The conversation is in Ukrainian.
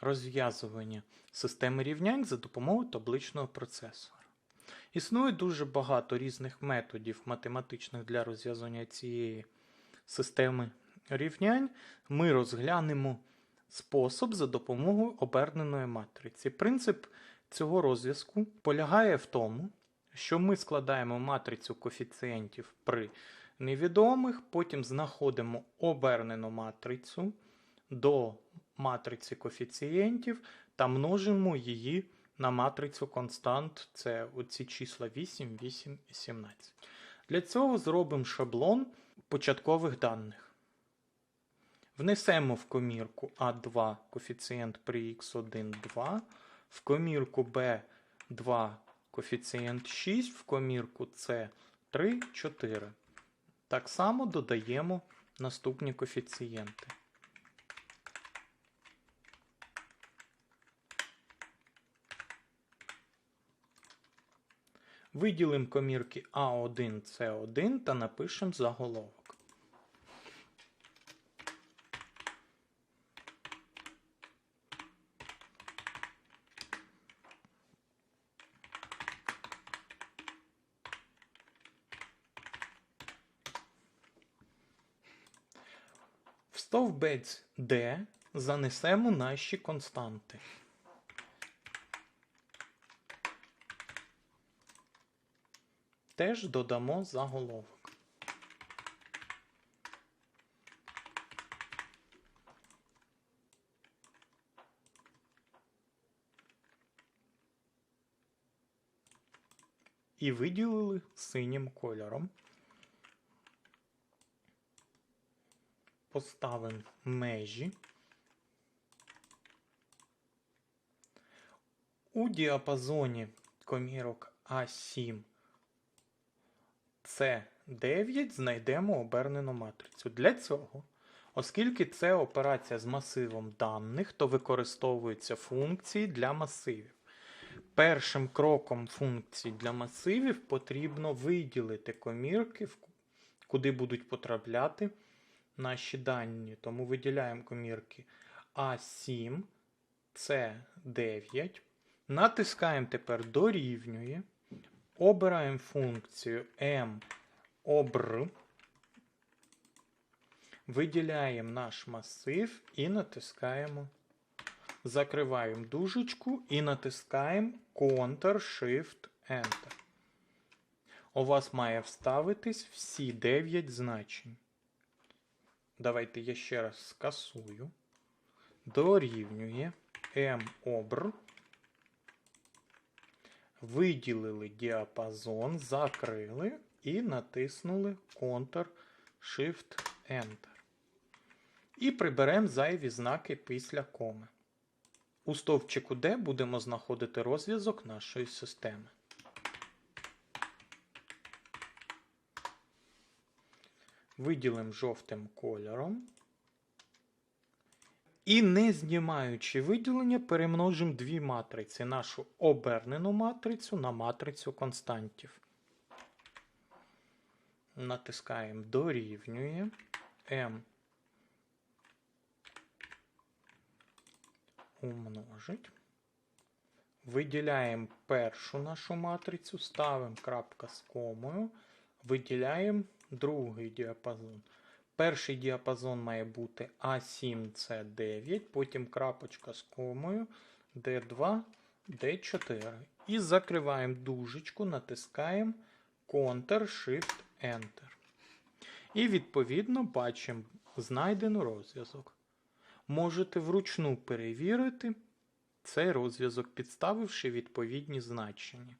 розв'язування системи рівнянь за допомогою табличного процесора. Існує дуже багато різних методів математичних для розв'язання цієї системи рівнянь. Ми розглянемо спосіб за допомогою оберненої матриці. Принцип цього розв'язку полягає в тому, що ми складаємо матрицю коефіцієнтів при невідомих, потім знаходимо обернену матрицю до матриці коефіцієнтів та множимо її на матрицю констант. Це оці числа 8, 8 і 17. Для цього зробимо шаблон початкових даних. Внесемо в комірку А2 коефіцієнт при х1 2, в комірку Б2 коефіцієнт 6, в комірку С3 4. Так само додаємо наступні коефіцієнти. Виділимо комірки А1, С1 та напишемо заголовок. В стовбець D занесемо наші константи. Теж додамо заголовок. І виділили синім кольором. Поставимо межі. У діапазоні комірок А7 С9 знайдемо обернену матрицю. Для цього, оскільки це операція з масивом даних, то використовуються функції для масивів. Першим кроком функцій для масивів потрібно виділити комірки, куди будуть потрапляти наші дані. Тому виділяємо комірки А7, С9. Натискаємо тепер дорівнює. Обираємо функцію m обр. Виділяємо наш масив і натискаємо. Закриваємо дужечку і натискаємо Ctrl-Shift-Enter. У вас має вставитись всі 9 значень. Давайте я ще раз скасую. Дорівнює m обр. Виділили діапазон, закрили і натиснули Ctrl-Shift-Enter. І приберемо зайві знаки після коми. У стовпчику D будемо знаходити розв'язок нашої системи. Виділимо жовтим кольором. І не знімаючи виділення, перемножимо дві матриці. Нашу обернену матрицю на матрицю константів. Натискаємо дорівнює m умножить. Виділяємо першу нашу матрицю, ставимо крапка з комою, виділяємо другий діапазон. Перший діапазон має бути А7, С9, потім крапочка з комою, Д2, Д4. І закриваємо дужечку, натискаємо Ctrl-Shift-Enter. І відповідно бачимо знайдено розв'язок. Можете вручну перевірити цей розв'язок, підставивши відповідні значення.